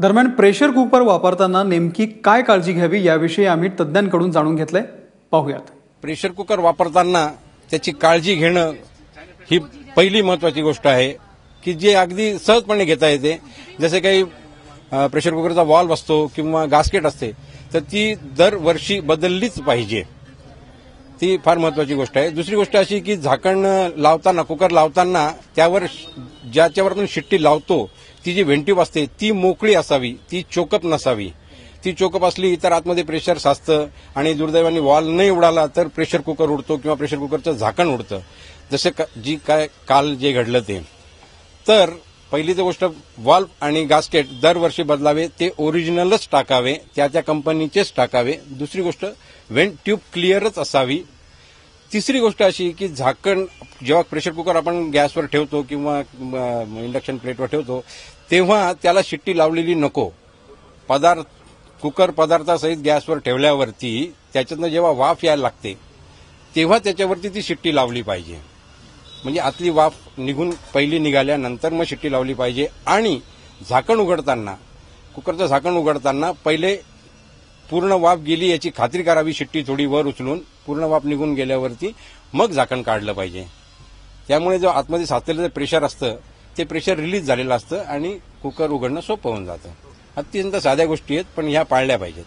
दरम्यान pressure cooker वापरताना नेमकी काय काळजी घ्यावी याविषयी आम्ही तज्ज्ञांकडून जाणून घेतलंय. पाहूयात. प्रेशर कुकर वापरताना त्याची काळजी घेणं ही पहिली महत्वाची गोष्ट आहे की जे अगदी सहजपणे घेता येते. जसे काही प्रेशर कुकरचा वॉल्व असतो किंवा गास्केट असते तर ती दरवर्षी बदललीच पाहिजे. ती फार महत्वाची गोष्ट आहे. दुसरी गोष्ट अशी की झाकण लावताना कुकर लावताना त्यावर ज्याच्यावर ज्याच्यावरून शिट्टी लावतो ती जी व्हेंटिव्ह असते ती मोकळी असावी ती चोकप नसावी. ती चोकप असली तर आतमध्ये प्रेशर साचतं आणि दुर्दैवाने वॉल नाही उडाला तर प्रेशर कुकर उडतो किंवा प्रेशर कुकरचं झाकण उडतं. जसं का- जी काय काल जे घडलं ते. तर पहिली तर गोष्ट वॉल्व आणि गास्केट दरवर्षी बदलावे ते ओरिजिनलच टाकावे त्या त्या कंपनीचेच टाकावे. दुसरी गोष्ट वेंट ट्यूब क्लिअरच असावी. तिसरी गोष्ट अशी की झाकण जेव्हा प्रेशर कुकर आपण गॅसवर ठेवतो किंवा इंडक्शन प्लेटवर ठेवतो तेव्हा त्याला शिट्टी लावलेली नको. पदार्थ कुकर पदार्थासहित गॅसवर ठेवल्यावरती त्याच्यातनं जेव्हा वाफ यायला लागते तेव्हा त्याच्यावरती ती शिट्टी लावली पाहिजे. म्हणजे आतली वाफ निघून पहिली निघाल्यानंतर मग शिट्टी लावली पाहिजे. आणि झाकण उघडताना कुकरचं झाकण उघडताना पहिले पूर्ण वाफ गेली याची खात्री करावी शिट्टी थोडी वर उचलून पूर्ण वाफ निघून गेल्यावरती मग झाकण काढलं पाहिजे. त्यामुळे जो आतमध्ये साचलेलं प्रेशर असतं ते प्रेशर रिलीज झालेलं असतं आणि कुकर उघडणं सोपं होऊन जातं. अत्यंत साध्या गोष्टी आहेत पण ह्या पाळल्या पाहिजेत.